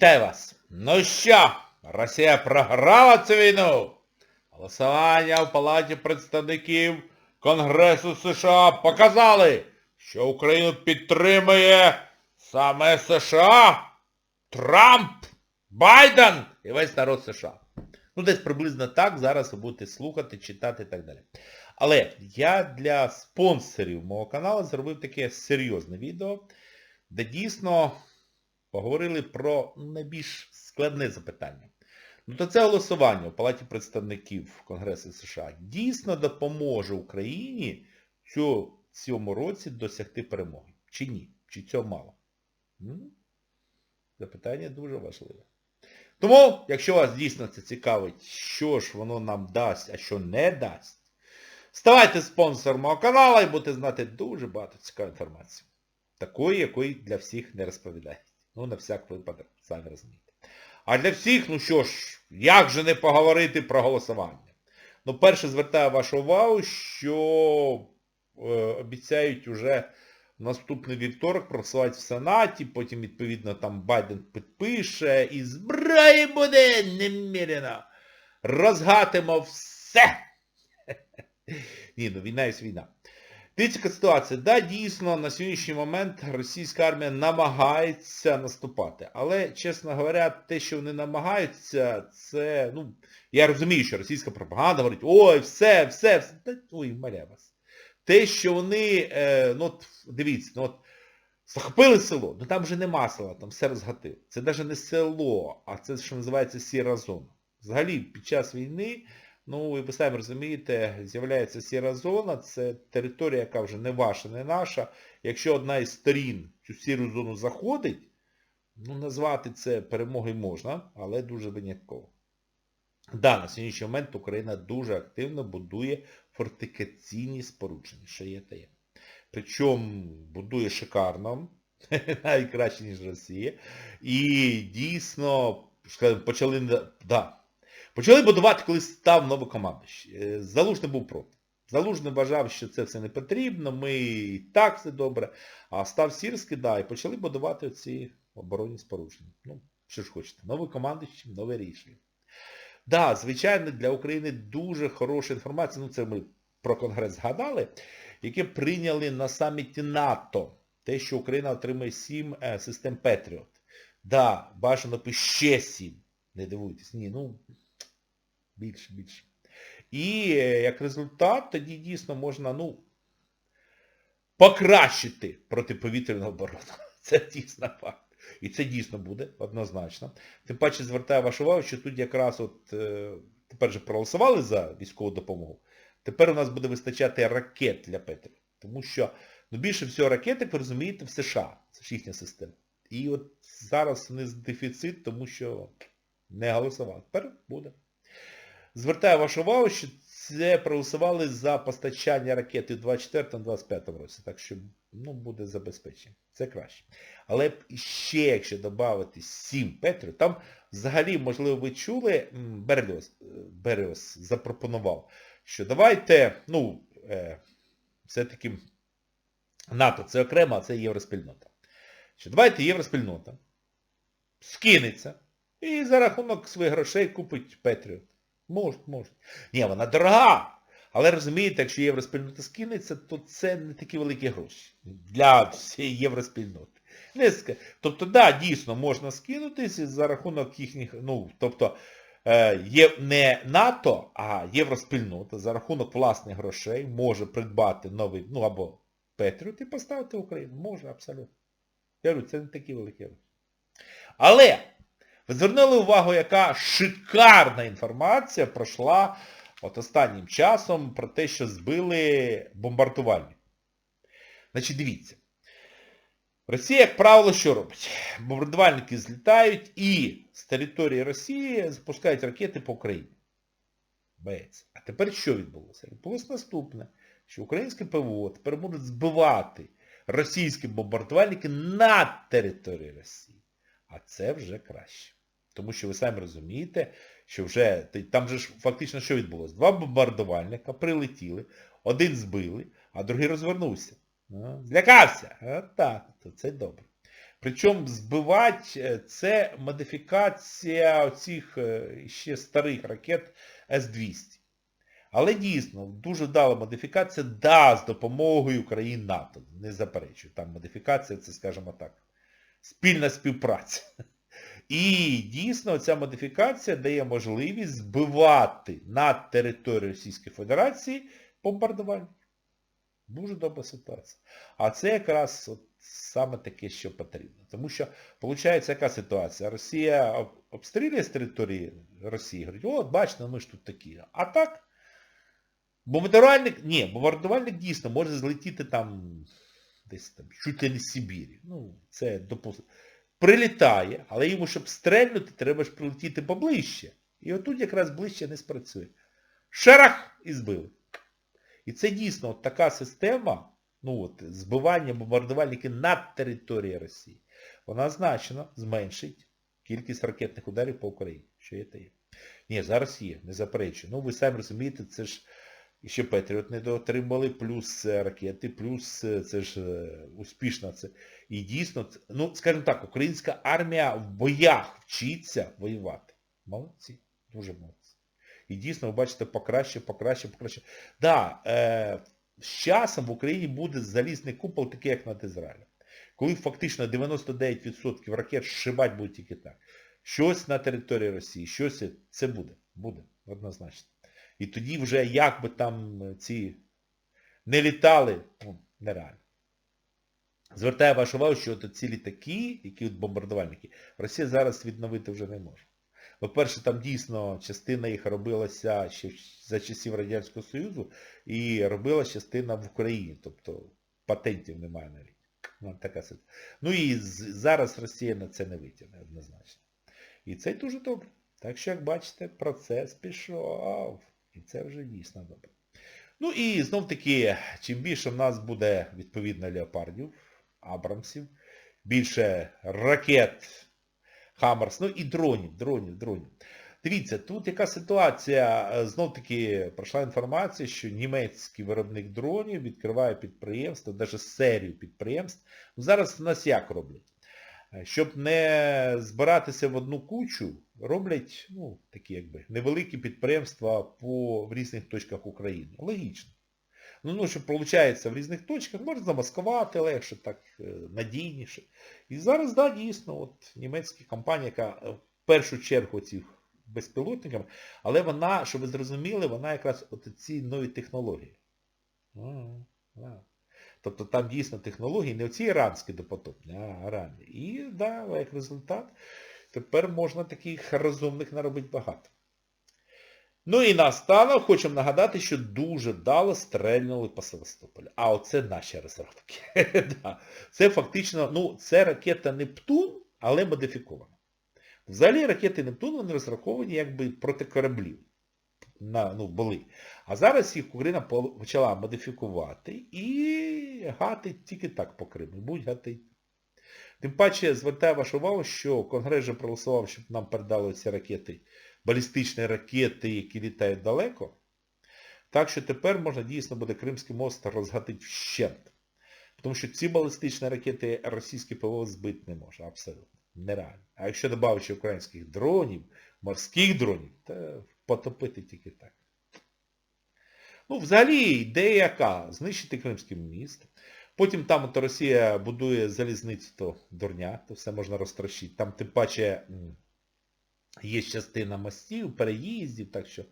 Вітаю вас! Ну що, Росія програла цю війну? Голосування в Палаті представників Конгресу США показали, що Україну підтримує саме США, Трамп, Байден і весь народ США. Ну, десь приблизно так зараз ви будете слухати, читати і так далі. Але я для спонсорів мого каналу зробив таке серйозне відео, де дійсно поговорили про найбільш складне запитання. Ну то це голосування в Палаті представників Конгресу США дійсно допоможе Україні цю, цьому році досягти перемоги. Чи ні? Чи цього мало? Запитання дуже важливе. Тому, якщо вас дійсно це цікавить, що ж воно нам дасть, а що не дасть, ставайте спонсором мого каналу і будете знати дуже багато цікавої інформації. Такої, якої для всіх не розповідають. Ну, на всяк випадок, самі розумієте. А для всіх, ну що ж, як же не поговорити про голосування? Ну, перше, звертаю вашу увагу, що е, обіцяють уже наступний вівторок проголосувати в Сенаті, потім, відповідно, там Байден підпише і зброї буде неміряно. Розгатимо все. Ні, ну війна є війна. Дивіться, яка ситуація. Да, дійсно, на сьогоднішній момент російська армія намагається наступати. Але, чесно говоря, те, що вони намагаються, це, ну, я розумію, що російська пропаганда говорить, ой, все, все, все. Ой, маля вас. Те, що вони, е, ну, от, дивіться, ну, от, захопили село, ну там вже нема села, там все розгатили. Це навіть не село, а це, що називається сіра зона. Взагалі, під час війни Ну, ви самі розумієте, з'являється сіра зона, це територія, яка вже не ваша, не наша. Якщо одна із сторін цю сіру зону заходить, ну, назвати це перемогою можна, але дуже винятково. Да, на сьогоднішній момент Україна дуже активно будує фортифікаційні спорудження, що є та є. Причому будує шикарно, навіть краще, ніж Росія. І дійсно, почали... Да, Почали будувати, коли став новокомандуючий. Залужний був проти. Залужний вважав, що це все не потрібно, ми і так все добре. А став Сірський, да, і почали будувати ці оборонні спорудження. Ну, що ж хочете, новий командуючий, нове рішення. Да, звичайно, для України дуже хороша інформація, ну це ми про Конгрес згадали, яке прийняли на саміті НАТО. Те, що Україна отримає 7 е, систем Петріот. Да, бажано ще 7. Не дивуйтесь, ні, ну більше, більше. І як результат, тоді дійсно можна, ну, покращити протиповітряну оборону. Це дійсно факт. І це дійсно буде, однозначно. Тим паче звертаю вашу увагу, що тут якраз от, е, тепер же проголосували за військову допомогу. Тепер у нас буде вистачати ракет для Петрі. Тому що, ну, більше всього ракет, як ви розумієте, в США. Це ж їхня система. І от зараз них дефіцит, тому що не голосував. Тепер буде. Звертаю вашу увагу, що це проголосували за постачання ракети в 24-25 році. Так що ну, буде забезпечення. Це краще. Але ще, якщо додати 7 Петрів, там взагалі, можливо, ви чули, Берліос, Берліос запропонував, що давайте, ну, е, все-таки НАТО це окремо, а це євроспільнота. Що давайте євроспільнота скинеться і за рахунок своїх грошей купить Петріот. Можуть, можуть. Ні, вона дорога. Але розумієте, якщо євроспільнота скинеться, то це не такі великі гроші для всієї євроспільноти. Не ск... Тобто, да, дійсно, можна скинутися за рахунок їхніх, ну, тобто, е, є не НАТО, а євроспільнота за рахунок власних грошей може придбати новий, ну або Петріот і поставити Україну. Може, абсолютно. Я говорю, це не такі великі гроші. Але... Звернули увагу, яка шикарна інформація пройшла от останнім часом про те, що збили бомбардувальник. Значить, дивіться. Росія, як правило, що робить? Бомбардувальники злітають і з території Росії запускають ракети по Україні. Боється. А тепер що відбулося? Відбулося наступне, що українське ПВО тепер можуть збивати російські бомбардувальники на території Росії. А це вже краще. Тому що ви самі розумієте, що вже там же ж фактично що відбулося? Два бомбардувальника прилетіли, один збили, а другий розвернувся. Ну, злякався. Так, то це добре. Причому збивати е, це модифікація оцих е, ще старих ракет С-200. Але дійсно, дуже вдала модифікація, да, з допомогою країн НАТО. Не заперечую. Там модифікація, це, скажімо так, спільна співпраця. І дійсно ця модифікація дає можливість збивати на території Російської Федерації бомбардувальники. Дуже добра ситуація. А це якраз от саме таке, що потрібно. Тому що, виходить, яка ситуація? Росія обстрілює з території Росії, говорить, от, бачите, ми ж тут такі. А так, бомбардувальник, ні, бомбардувальник дійсно може злетіти там десь там, чуть ли не з Сибірі. Ну, це допустимо. Прилітає, але йому, щоб стрельнути, треба ж прилетіти поближче. І отут якраз ближче не спрацює. Шарах і збили. І це дійсно от така система, ну от, збивання бомбардувальників над територією Росії, вона значно зменшить кількість ракетних ударів по Україні. Що є те є. Ні, зараз є, не заперечую. Ну ви самі розумієте, це ж ще Петріот не доотримали, плюс ракети, плюс е, це ж е, успішно це. І дійсно, ну, скажімо так, українська армія в боях вчиться воювати. Молодці, дуже молодці. І дійсно, ви бачите, покраще, покраще, покраще. Да, е, з часом в Україні буде залізний купол, такий, як над Ізраїлем. Коли фактично 99% ракет шибать будуть тільки так. Щось на території Росії, щось це буде. Буде, однозначно. І тоді вже як би там е, ці не літали, ну, нереально. Звертаю вашу увагу, що от ці літаки, які от бомбардувальники, Росія зараз відновити вже не може. По-перше, там дійсно частина їх робилася ще за часів Радянського Союзу і робилася частина в Україні, тобто патентів немає навіть. Ну, така. Ну і зараз Росія на це не витягне однозначно. І це дуже добре. Так що, як бачите, процес пішов. І це вже дійсно добре. Ну і знов таки, чим більше в нас буде відповідно леопардів, Абрамсів, більше ракет, Хаммерс, ну і дронів, дронів, дронів. Дивіться, тут яка ситуація, знов таки пройшла інформація, що німецький виробник дронів відкриває підприємство, навіть серію підприємств. Зараз в нас як роблять? Щоб не збиратися в одну кучу, роблять ну, такі якби невеликі підприємства по, в різних точках України. Логічно. Ну, ну, що виходить, в різних точках можна замаскувати легше, так е, надійніше. І зараз, да, дійсно, от німецька компанія, яка е, в першу чергу цих безпілотниками, але вона, щоб ви зрозуміли, вона якраз от ці нові технології. Тобто там дійсно технології, не оці іранські допотопні, а аранні. І да, як результат, тепер можна таких розумних наробити багато. Ну і наостанок хочемо нагадати, що дуже вдало стрельнули по Севастополю. А оце наші розробки. Це фактично, ну, це ракета Нептун, але модифікована. Взагалі ракети Нептун, вони розраховані якби проти кораблів. На, ну, були. А зараз їх Україна почала модифікувати і гатить тільки так по Криму. І Будуть гатити. Тим паче звертаю вашу увагу, що Конгрес вже проголосував, щоб нам передали ці ракети, балістичні ракети, які літають далеко. Так що тепер можна дійсно буде Кримський мост розгатити вщент. Тому що ці балістичні ракети російський ПВО збити не може. Абсолютно. Нереально. А якщо додати українських дронів, морських дронів, то потопити тільки так. Ну, взагалі, ідея яка? Знищити Кримський міст. Потім там от Росія будує залізницю, то дурня, то все можна розтрощити. Там тим паче є частина мостів, переїздів, так що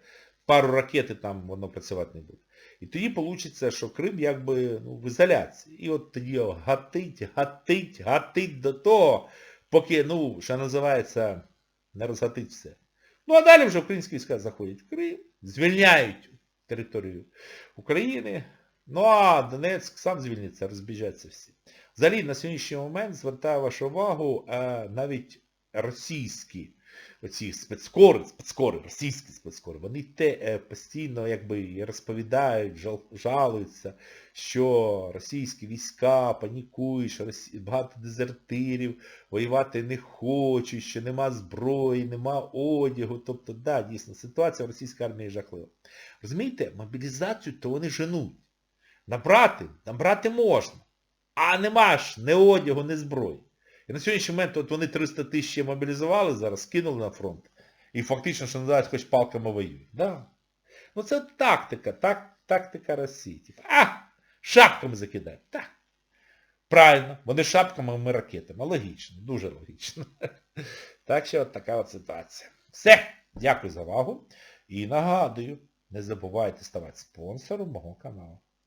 пару ракет там воно працювати не буде. І тоді вийде, що Крим якби ну, в ізоляції. І от тоді його гатить, гатить, гатить до того, поки, ну, що називається, не розгатить все. Ну а далі вже українські війська заходять в Крим, звільняють територію України. Ну а Донецьк сам звільниться, розбіжаться всі. Взагалі на сьогоднішній момент звертаю вашу увагу, е, навіть російські оці спецкори, спецкори, російські спецкори, вони те е, постійно якби розповідають, жал, жалуються, що російські війська панікують, що багато дезертирів воювати не хочуть, що нема зброї, нема одягу. Тобто, да, дійсно, ситуація в російській армії жахлива. Розумієте, мобілізацію то вони женуть. Набрати, набрати можна. А нема ж ні одягу, ні зброї. І на сьогоднішній момент от вони 300 тисяч мобілізували зараз, скинули на фронт. І фактично, що називають, хоч палками воюють. Да. Ну це тактика, так, тактика Росії. Типу, а, шапками закидають. Так. Правильно, вони шапками, а ми ракетами. Логічно, дуже логічно. Так що от така от ситуація. Все, дякую за увагу. І нагадую, не забувайте ставати спонсором мого каналу.